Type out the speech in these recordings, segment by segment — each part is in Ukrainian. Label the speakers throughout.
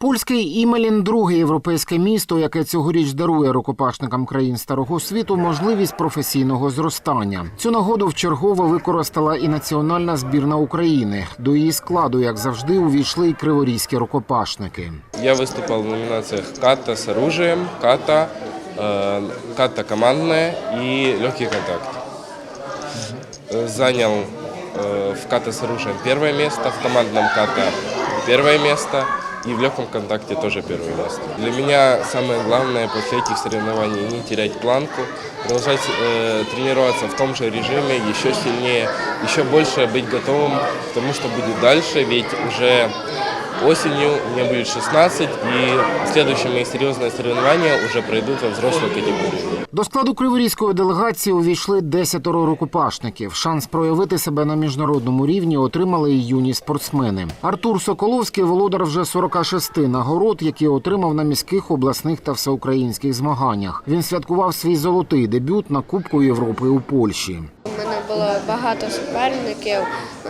Speaker 1: Польський Імелін друге європейське місто, яке цьогоріч дарує рукопашникам країн старого світу можливість професійного зростання. Цю нагоду вчергово використала і національна збірна України. До її складу, як завжди, увійшли й криворізькі рукопашники.
Speaker 2: Я выступал в номинациях ката с оружием, ката, э, ката командная и легкий контакт. Э, Занял э, в ката с оружием первое место, в командном ката первое место и в легком контакте тоже первое место. Для меня самое главное после этих соревнований не терять планку, продолжать э, тренироваться в том же режиме, еще сильнее, еще больше быть готовым к тому, что будет дальше, ведь уже Осенью мне будет 16, и следующие мои серьезные соревнования уже пройдут во взрослой категории.
Speaker 1: До складу криворізької делегації увійшли десятеро рукопашників. Шанс проявити себе на міжнародному рівні отримали і юні спортсмени. Артур Соколовський володар вже 46 нагород, які отримав на міських, обласних та всеукраїнських змаганнях. Він святкував свій золотий дебют на Кубку Європи у Польщі.
Speaker 3: У мене було багато суперників.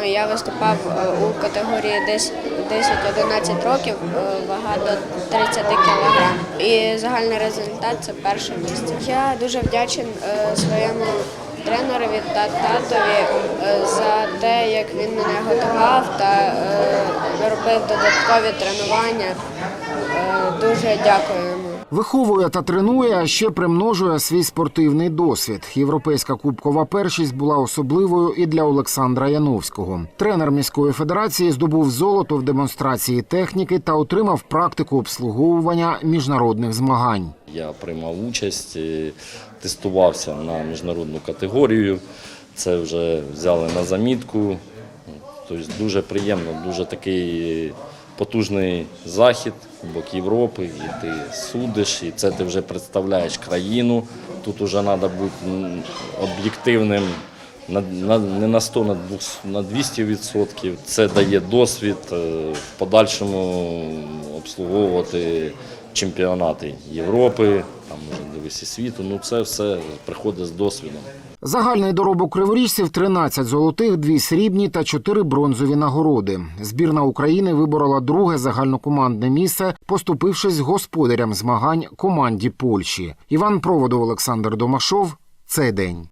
Speaker 3: Я виступав е, у категорії 10 10-11 років, е, вага до 30 кг. І загальний результат це перше місце. Я дуже вдячен е, своєму тренерові та татові е, за те, як він мене готував та робив додаткові тренування. Дуже дякую.
Speaker 1: Виховує та тренує, а ще примножує свій спортивний досвід. Європейська кубкова першість була особливою і для Олександра Яновського. Тренер міської федерації здобув золото в демонстрації техніки та отримав практику обслуговування міжнародних змагань.
Speaker 4: Я приймав участь, е, тестувався на міжнародну категорію. Це вже взяли на замітку. Тобто дуже приємно, дуже такий потужний захід, бок Європи, і ти судиш, і це ти вже представляєш країну. Тут вже треба бути об'єктивним не на 100, на 200, на 200 відсотків. Це дає досвід е, в подальшому обслуговувати чемпіонати Європи, там може дивись і світу. Ну це все приходить з досвідом.
Speaker 1: Загальний доробок криворіжців 13 золотих, 2 срібні та 4 бронзові нагороди. Збірна України виборола друге загальнокомандне місце, поступившись господарям змагань команді Польщі. Іван Проводов, Олександр Домашов. Цей день.